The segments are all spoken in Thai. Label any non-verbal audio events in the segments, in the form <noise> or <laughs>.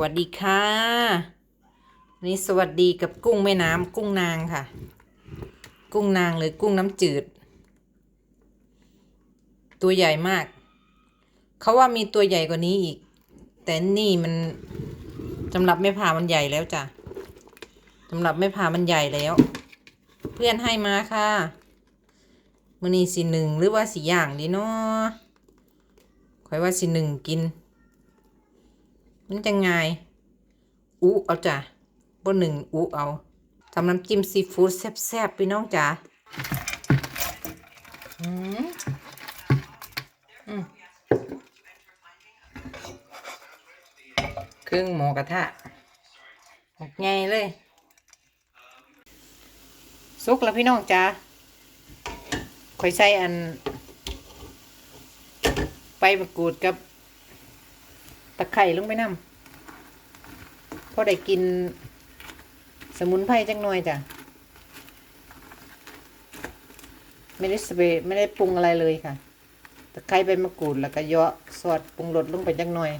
วัสดีค่ะนนี้สวัสดีกับกุ้งแม่น้ำกุ้งนางค่ะ กุ้งนางหรือกุ้งน้ำจืด ตัวใหญ่มาก เขาว่ามีตัวใหญ่กว่านี้อีก แต่นี่มันสำหรับแม่พามันใหญ่แล้วจ้ะสำหรับแม่พามันใหญ่แล้ว เพื่อนให้มาค่ะมือนี้สีหนึ่งหรือว่าสีอย่างดีเนาะคอยว่าสีหนึ่งกิน มันจะไงอุเอาจ้ะบนหนึ่งอุเอาทำน้ำจิ้มซีฟู้ดแซ่บๆพี่น้องจ้ะอืมอืมครึ่งหมูกระทะหกไงเลยสุกแล้วพี่น้องจ้ะคอยใส่อัน ไปมะกรูดกับะไคร่ลงไปน้ำพอได้กิน สมุนไพรจังหน่อยจ้ะไม่ได้สเปรย์ไม่ได้ปรุงอะไรเลยค่ะตะไคร้ใบมะกรูดแล้วก็เยาะซอสปรุงรสลงไปจังหน่อย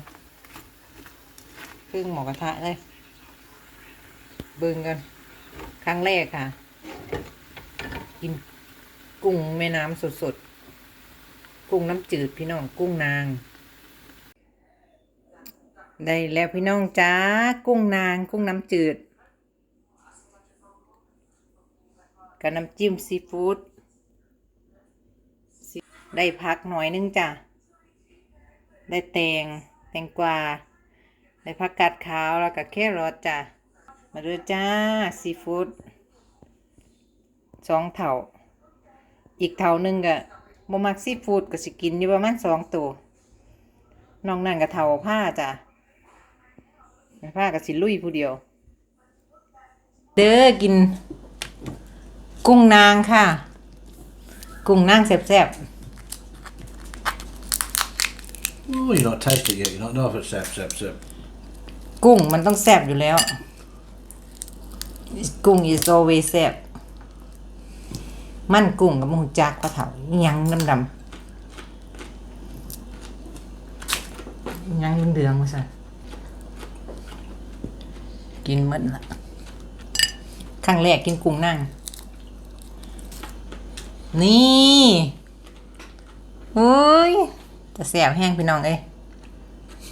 ครึ่งหมูกระทะเลยเบิ่งกัน ครั้งแรกค่ะ กินกุ้งแม่น้ำสดๆ กุ้งน้ำจืดพี่น้องกุ้งนาง ได้แล้วพี่น้องจ้ากุ้งนางกุ้งน้ำจืดกับน้ำจิ้มซีฟู้ดได้พักหน่อยนึงจ้ะ ได้แตงแตงกวา ได้ผักกาดขาวแล้วก็แครอทจ้ะ มาดูจ้าซีฟู้ดสองเท่าอีกเท่านึงก็บ่มักซีฟู้ดก็สิกินอยู่ประมาณสองตัวน้อกนั้นก็เท่าผ้าจ้ะ แม่ผ้ากับสิลุยผู้เดียว เด้อกิน กุ้งนางค่ะ กุ้งนางแซ่บ Oh, you're not tasted it yet. You're not know if it's sap, sap, sap. ๆ กุ้งมันต้องแซ่บอยู่แล้ว กุ้ง is always แซ่บมันกุ้งกับมูจักกระเถาอิหยังดำดำอิหยังเหลืองๆมาซะ กินหมดละครั้งแรกกินกุ้งนั่ง นี่เฮ้ยจะแสบแห้งพี่น้องเอ้ย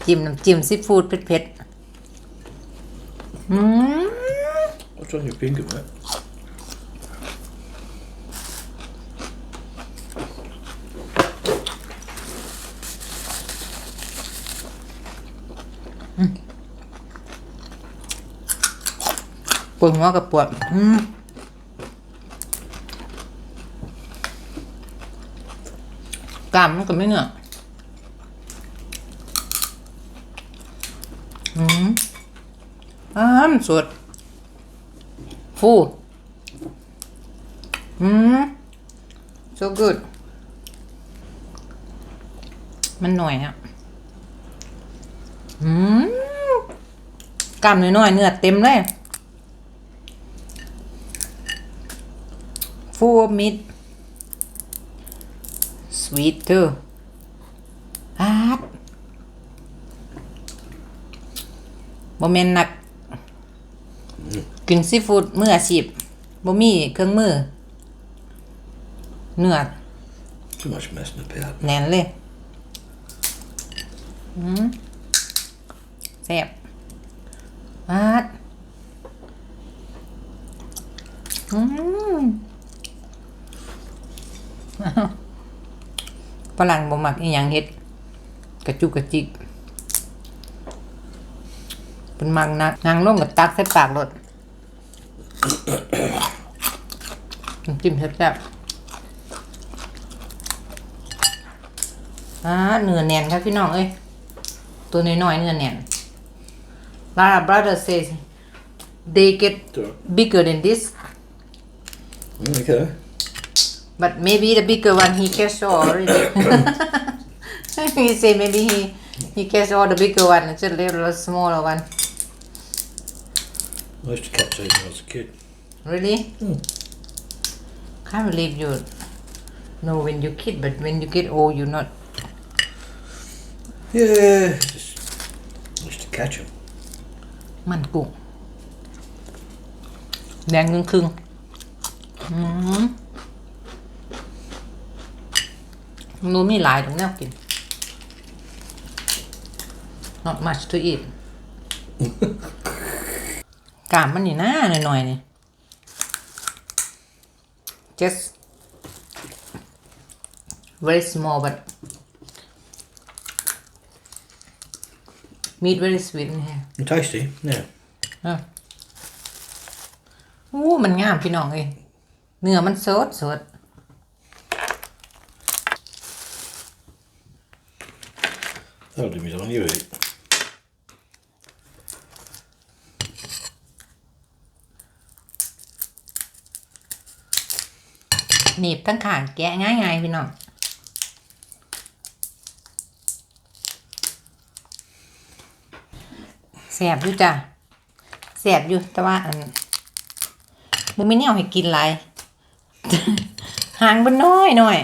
จิ้มน้ำจิ้มซีฟู้ดเผ็ดๆอืม What's on your finger, mate? ปวดหัวกับปวดอืมกล้ามมันก็ไม่เหนื่ออืมอ้ามสดฟูอืม so good มันหน่อยอะอืมกล้ามน้อยๆเนื้อเต็มเลย full of meat sweet too อาดบ่แม่นนัก กินซีฟู้ดมืออาชีพบ่มีเครื่องมือ เนื้อ Too much messing about. แน่นเลยอืมแซ่บอาดอืม ฝรั่งบ่มักอีหยังเฮ็ดกระจุกกระจิกเป็นมักนักนางลงกับตักใส่ปากรถน้ำจิ้มแซ่บๆอ่าเนื้อแน่นครับพี่น้องเอ้ยตัวน้อยๆเนื้อแน่น Lara brother says they get Sure. bigger than this Okay. But maybe the bigger one he catch all already. <coughs> he say maybe he he catch all the bigger one, just a little smaller one. I used to catch these when I was a kid. Really? Mm. Can't believe you know when you kid, but when you get old, you not. Yeah. Just used to catch them. มันกุ้งแดงครึ่งครึ่งๆอืม หนูมีหลายตรงแนวกิน not much to eat กามมันนี่นะหน่อยๆนี่ just very small but meat very sweet in here Tasty, yeah. อู้มันงามพี่น้องเอ้ยเนื้อมันสดสด That'll do me on you eat. หนีบทั้งขางแกะง่ายๆพี่น้องแสบอยู่จ้ะแสบอยู่แต่ว่าอันมันไม่แนวให้กินหลายหางมันน้อยหน่อย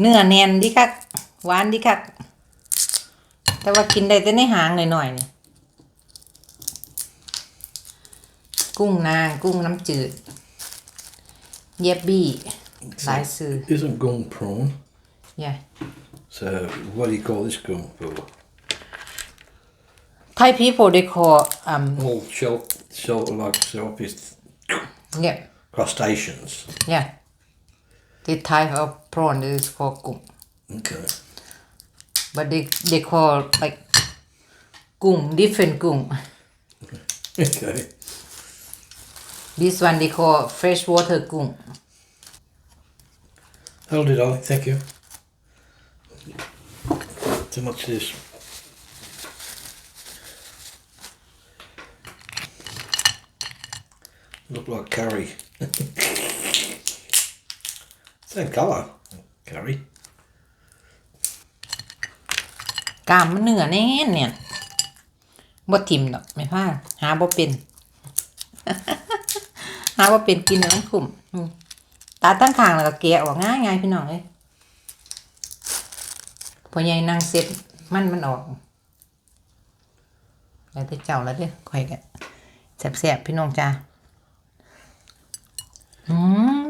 เนื้อแน่นดีคักหวานดีคัก แต่ว่ากินได้แต่ในหางหน่อยๆนี่กุ้งนางกุ้งน้ำจืด เย็บบี้หลายซื้อ Isn't gum prawn. yeah So what do you call this gum for? Thai people they call um All shell, shell like shellfish yeah crustaceans. yeah the type of prawn is called กุ้ง Okay. but they they call like kung different kung. okay. <laughs> This one they call freshwater kung. Hold it, darling. Thank you. Too much of this. Look like curry. <laughs> Same colour, curry. กามมันเนื้อแน่นเนี่ยบ่ทิมดอกไม่พลาดหาบ่เป็น หาบ่เป็นกินแล้วมันขุ่มตาตั้งขางแล้วก็แกะออกง่ายง่ายพี่น้องเอ้ยพอใหญ่นางเสร็จมันมันออกแล้วแต่เจ้าแล้วเด้อข่อยกะแซ่บๆพี่น้องจ้าอืม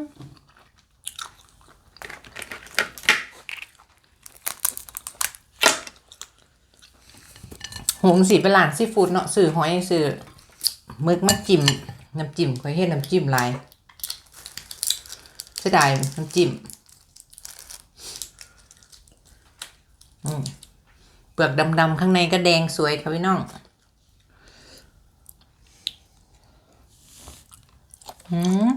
หงสีเป็นหลานซีฟู้ดเนาะซื้อหอยซื้อมึกมาจิ้มน้ำจิ้มข่อยเฮ็ดน้ำจิ้มลายเสียดายน้ำจิ้มอืมเปลือกดำๆข้างในก็แดงสวยค่ะพี่น้องอืม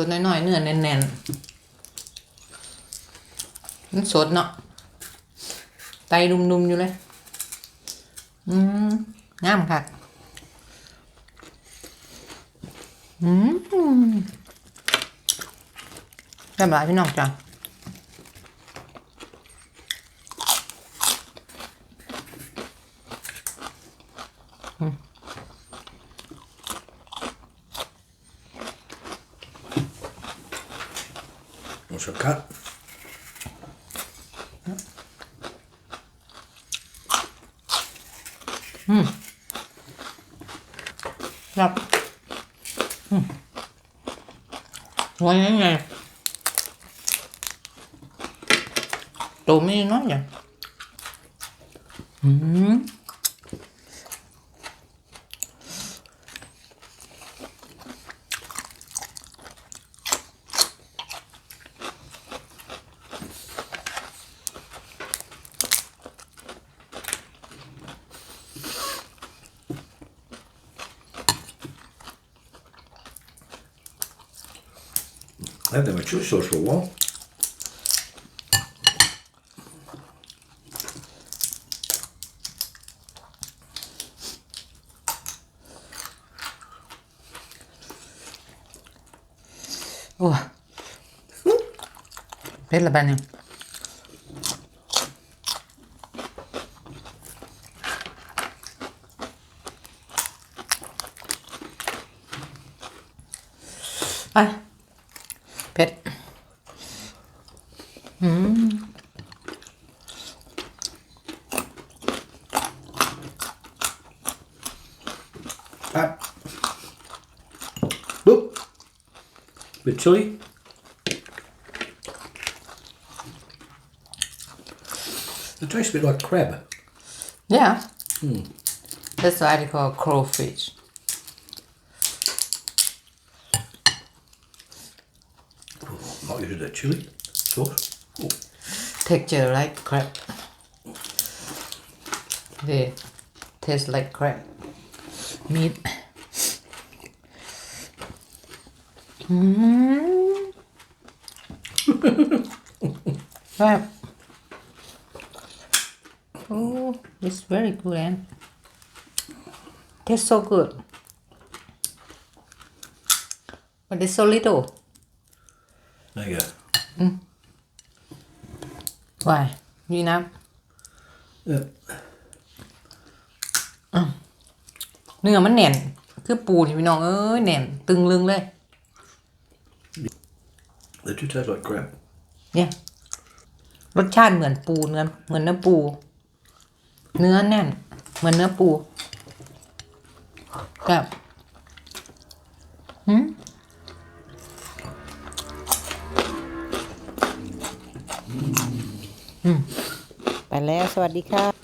ตัวน้อยๆเนื้อแน่นๆมันสดเนาะไตนุ่มๆอยู่เลย อืมงามค่ะอืมแซ่บหลายพี่น้องจ้ะ What's a cut? ครับอืมหัวยังไงตัวไม่น้อยอย่า Ne demek çok hoş bu. Oh. Bella. Ah. Ah. Boop. Bit chilli. It tastes a bit like crab. yeah that's why they call crawfish Not using that chili sauce. Oh, texture like crab they taste like crab meat. Mm-hmm. Mm. wow. Oh, it's very good and tastes so good. But it's so little. There you go. Mm. Why? You know? Yeah. เนื้อมันแน่น คือปูนี่พี่น้องเอ้ยแน่น ตึงลึงเลย They do taste like crab. เนี่ยรสชาติเหมือนปูเนื้อเหมือนเนื้อปู เนื้อแน่น เหมือนเนื้อปูแบบหืมอืมไปแล้วสวัสดีค่ะ